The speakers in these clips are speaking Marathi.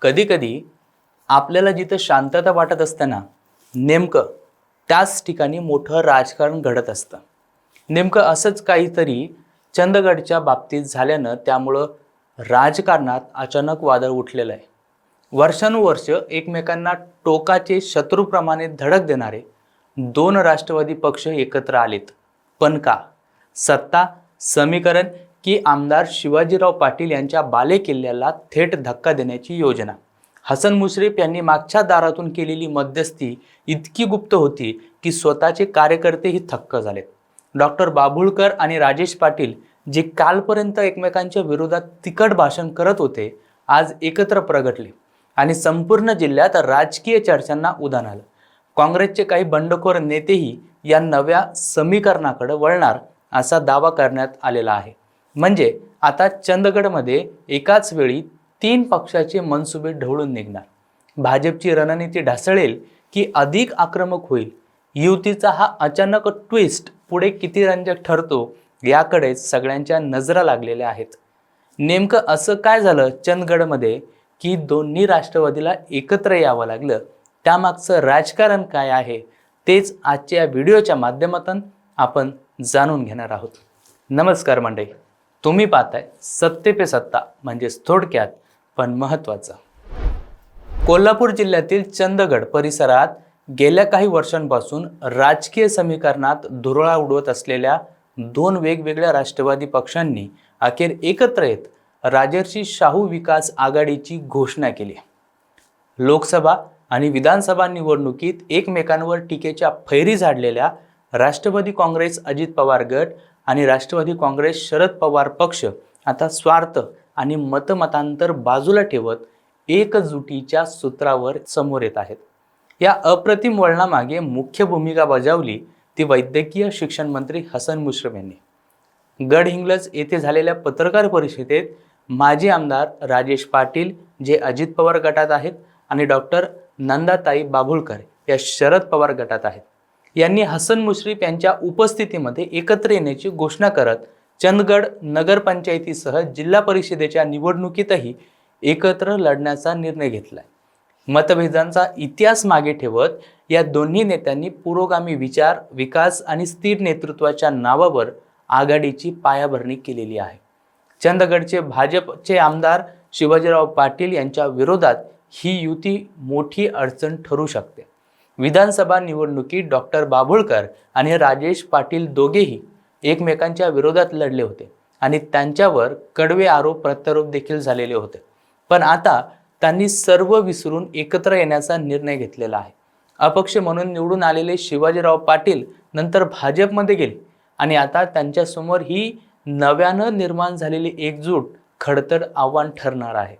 कधीकधी आपल्याला जिथं शांतता वाटत असताना नेमकं त्याच ठिकाणी मोठं राजकारण घडत असतं. नेमकं असंच काहीतरी चंदगडच्या बाबतीत झाल्यानं त्यामुळं राजकारणात अचानक वादळ उठलेलं आहे. वर्षानुवर्ष एकमेकांना टोकाचे शत्रूप्रमाणे धडक देणारे दोन राष्ट्रवादी पक्ष एकत्र आलेत. पण का? सत्ता समीकरण की आमदार शिवाजीराव पाटील यांच्या बालेकिल्ल्याला थेट धक्का देण्याची योजना. हसन मुश्रीफ यांनी मागच्या दारातून केलेली मध्यस्थी इतकी गुप्त होती की स्वतःचे कार्यकर्तेही थक्क झालेत. डॉक्टर बाभुळकर आणि राजेश पाटील जे कालपर्यंत एकमेकांच्या विरोधात तिखट भाषण करत होते आज एकत्र प्रगटले आणि संपूर्ण जिल्ह्यात राजकीय चर्चांना उधाण आलं. काँग्रेसचे काही बंडखोर नेतेही या नव्या समीकरणाकडे वळणार असा दावा करण्यात आलेला आहे. म्हणजे आता चंदगडमध्ये एकाच वेळी तीन पक्षाचे मनसुबे ढवळून निघणार. भाजपची रणनीती ढासळेल की अधिक आक्रमक होईल. युतीचा हा अचानक ट्विस्ट पुढे किती रंजक ठरतो याकडे सगळ्यांच्या नजरा लागलेल्या आहेत. नेमकं असं काय झालं चंदगडमध्ये की दोन्ही राष्ट्रवादीला एकत्र यावं लागलं? त्यामागचं राजकारण काय आहे? तेच आजच्या व्हिडिओच्या माध्यमातून आपण जाणून घेणार आहोत. नमस्कार मंडळी. तुम्ही पाहताय सत्ते पे सत्ता म्हणजेच थोडक्यात पण महत्त्वाचं. कोल्हापूर जिल्ह्यातील चंदगड परिसरात गेल्या काही वर्षांपासून राजकीय समीकरणात धुरळा उडवत असलेल्या दोन वेगवेगळ्या राष्ट्रवादी पक्षांनी अखेर एकत्र येत राजर्षी शाहू विकास आघाडीची घोषणा केली. लोकसभा आणि विधानसभा निवडणुकीत एकमेकांवर टीकेच्या फैरी झाडलेल्या राष्ट्रवादी काँग्रेस अजित पवार गट आणि राष्ट्रवादी काँग्रेस शरद पवार पक्ष आता स्वार्थ आणि मतमतांतर बाजूला ठेवत एकजुटीच्या सूत्रावर समोर येत आहेत. या अप्रतिम वळणामागे मुख्य भूमिका बजावली ती वैद्यकीय शिक्षण मंत्री हसन मुश्रफ यांनी. गडहिंग्लज येथे झालेल्या पत्रकार परिषदेत माजी आमदार राजेश पाटील जे अजित पवार गटात आहेत आणि डॉक्टर नंदाताई बाभुळकर या शरद पवार गटात आहेत. यांनी हसन मुश्रीफ यांच्या उपस्थितीमध्ये एकत्र येण्याची घोषणा करत चंदगड नगरपंचायतीसह जिल्हा परिषदेच्या निवडणुकीतही एकत्र लढण्याचा निर्णय घेतलाय. मतभेदांचा इतिहास मागे ठेवत या दोन्ही नेत्यांनी पुरोगामी विचार विकास आणि स्थिर नेतृत्वाच्या नावावर आघाडीची पायाभरणी केलेली आहे. चंदगडचे भाजपचे आमदार शिवाजीराव पाटील यांच्या विरोधात ही युती मोठी अडचण ठरू शकते. विधानसभा निवडणुकीत डॉक्टर बाभुळकर आणि राजेश पाटील दोघेही एकमेकांच्या विरोधात लढले होते आणि त्यांच्यावर कडवे आरोप प्रत्यारोप देखील झालेले होते. पण आता त्यांनी सर्व विसरून एकत्र येण्याचा निर्णय घेतलेला आहे. अपक्ष म्हणून निवडून आलेले शिवाजीराव पाटील नंतर भाजपमध्ये गेले आणि आता त्यांच्यासमोर ही नव्यानं निर्माण झालेली एकजूट खडतर आव्हान ठरणार आहे.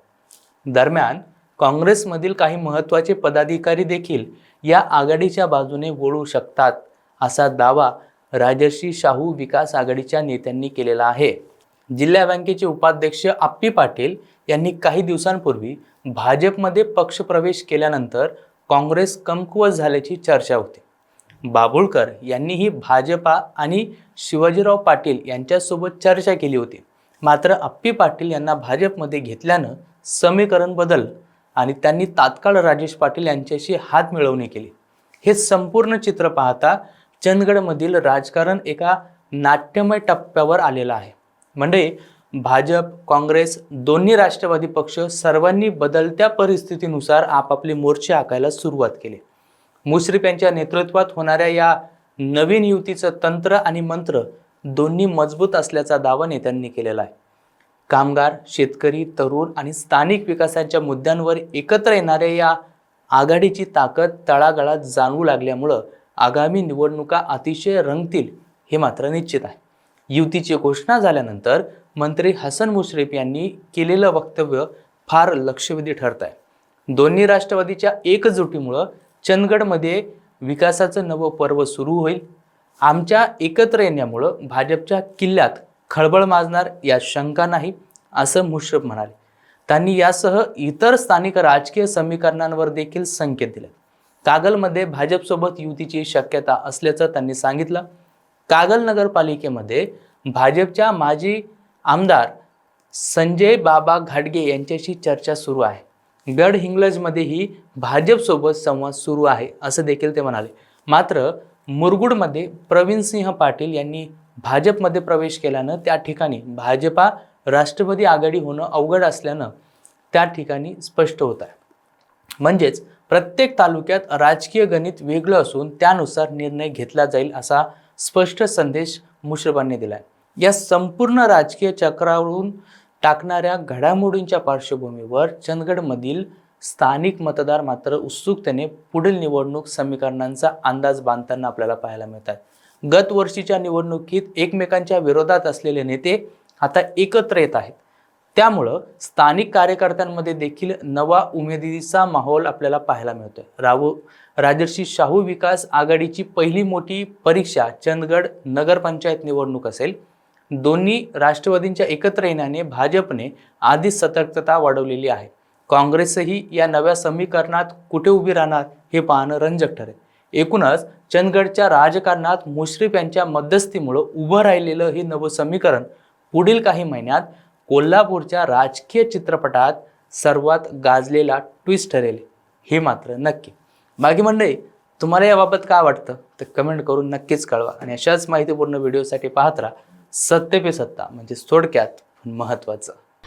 दरम्यान काँग्रेसमधील काही महत्त्वाचे पदाधिकारी देखील या आघाडीच्या बाजूने वळू शकतात असा दावा राजर्षी शाहू विकास आघाडीच्या नेत्यांनी केलेला आहे. जिल्हा बँकेचे उपाध्यक्ष आप्पी पाटील यांनी काही दिवसांपूर्वी भाजपमध्ये पक्षप्रवेश केल्यानंतर काँग्रेस कमकुवत झाल्याची चर्चा होती. बाबुळकर यांनीही भाजपा आणि शिवाजीराव पाटील यांच्यासोबत चर्चा केली होती. मात्र अप्पी पाटील यांना भाजपमध्ये घेतल्यानं समीकरण बदल आणि त्यांनी तात्काळ राजेश पाटील यांच्याशी हात मिळवणी केली. हे संपूर्ण चित्र पाहता चंदगडमधील राजकारण एका नाट्यमय टप्प्यावर आलेलं आहे. म्हणजे भाजप काँग्रेस दोन्ही राष्ट्रवादी पक्ष सर्वांनी बदलत्या परिस्थितीनुसार आपापले मोर्चे आखायला सुरुवात केली. मुश्रीफ यांच्या नेतृत्वात होणाऱ्या या नवीन युतीचं तंत्र आणि मंत्र दोन्ही मजबूत असल्याचा दावा नेत्यांनी केलेला आहे. कामगार शेतकरी तरुण आणि स्थानिक विकासाच्या मुद्द्यांवर एकत्र येणाऱ्या या आघाडीची ताकद तळागाळात जाणवू लागल्यामुळं आगामी निवडणुका अतिशय रंगतील हे मात्र निश्चित आहे. युतीची घोषणा झाल्यानंतर मंत्री हसन मुश्रीफ यांनी केलेलं वक्तव्य फार लक्षवेधी ठरत आहे दोन्ही राष्ट्रवादीच्या एकजुटीमुळं चंदगडमध्ये विकासाचं नवं पर्व सुरू होईल. आमच्या एकत्र येण्यामुळं भाजपच्या किल्ल्यात खळबळ माजणार या शंका नाही असं मुश्रफ म्हणाले. त्यांनी यासह इतर स्थानिक राजकीय समीकरणांवर देखील संकेत दिले. कागलमध्ये भाजपसोबत युतीची शक्यता असल्याचं त्यांनी सांगितलं. कागल नगरपालिकेमध्ये भाजपच्या माजी आमदार संजय बाबा घाटगे यांच्याशी चर्चा सुरू आहे. गड हिंग्लजमध्येही भाजपसोबत संवाद सुरू आहे असं देखील ते म्हणाले. मात्र मुरगुडमध्ये प्रवीण सिंह पाटील यांनी भाजपमध्ये प्रवेश केल्यानं त्या ठिकाणी भाजपा राष्ट्रवादी आघाडी होणं अवघड असल्यानं त्या ठिकाणी स्पष्ट होत आहे. म्हणजेच प्रत्येक तालुक्यात राजकीय गणित वेगळं असून त्यानुसार निर्णय घेतला जाईल असा स्पष्ट संदेश मुश्रफांनी आहे या संपूर्ण राजकीय चक्रावरून टाकणाऱ्या घडामोडींच्या पार्श्वभूमीवर चंदगडमधील स्थानिक मतदार मात्र उत्सुकतेने पुढील निवडणूक समीकरणांचा अंदाज बांधताना आपल्याला पाहायला मिळतात. गत वर्षीच्या निवडणुकीत एकमेकांच्या विरोधात असलेले नेते आता एकत्र येत आहेत. त्यामुळं स्थानिक कार्यकर्त्यांमध्ये देखील नवा उमेदीचा माहोल आपल्याला पाहायला मिळतोय. राहू राजर्षी शाहू विकास आघाडीची पहिली मोठी परीक्षा चंदगड नगरपंचायत निवडणूक असेल. दोन्ही राष्ट्रवादींच्या एकत्र येण्याने भाजपने आधीच सतर्कता वाढवलेली आहे. काँग्रेसही या नव्या समीकरणात कुठे उभी राहणार हे पाहणं रंजक ठरेल एकूणच चंदगडच्या राजकारणात मुश्रीफ यांच्या मध्यस्थीमुळं उभं राहिलेलं हे नवं समीकरण पुढील काही महिन्यात कोल्हापूरच्या राजकीय चित्रपटात सर्वात गाजलेला ट्विस्ट ठरेल. हे मात्र नक्की. बाकी मंडळी तुम्हाला याबाबत काय वाटतं? तर कमेंट करून नक्कीच कळवा आणि अशाच माहितीपूर्ण व्हिडिओसाठी पाहत राहा. सत्य पे सत्ता म्हणजे थोडक्यात महत्त्वाचं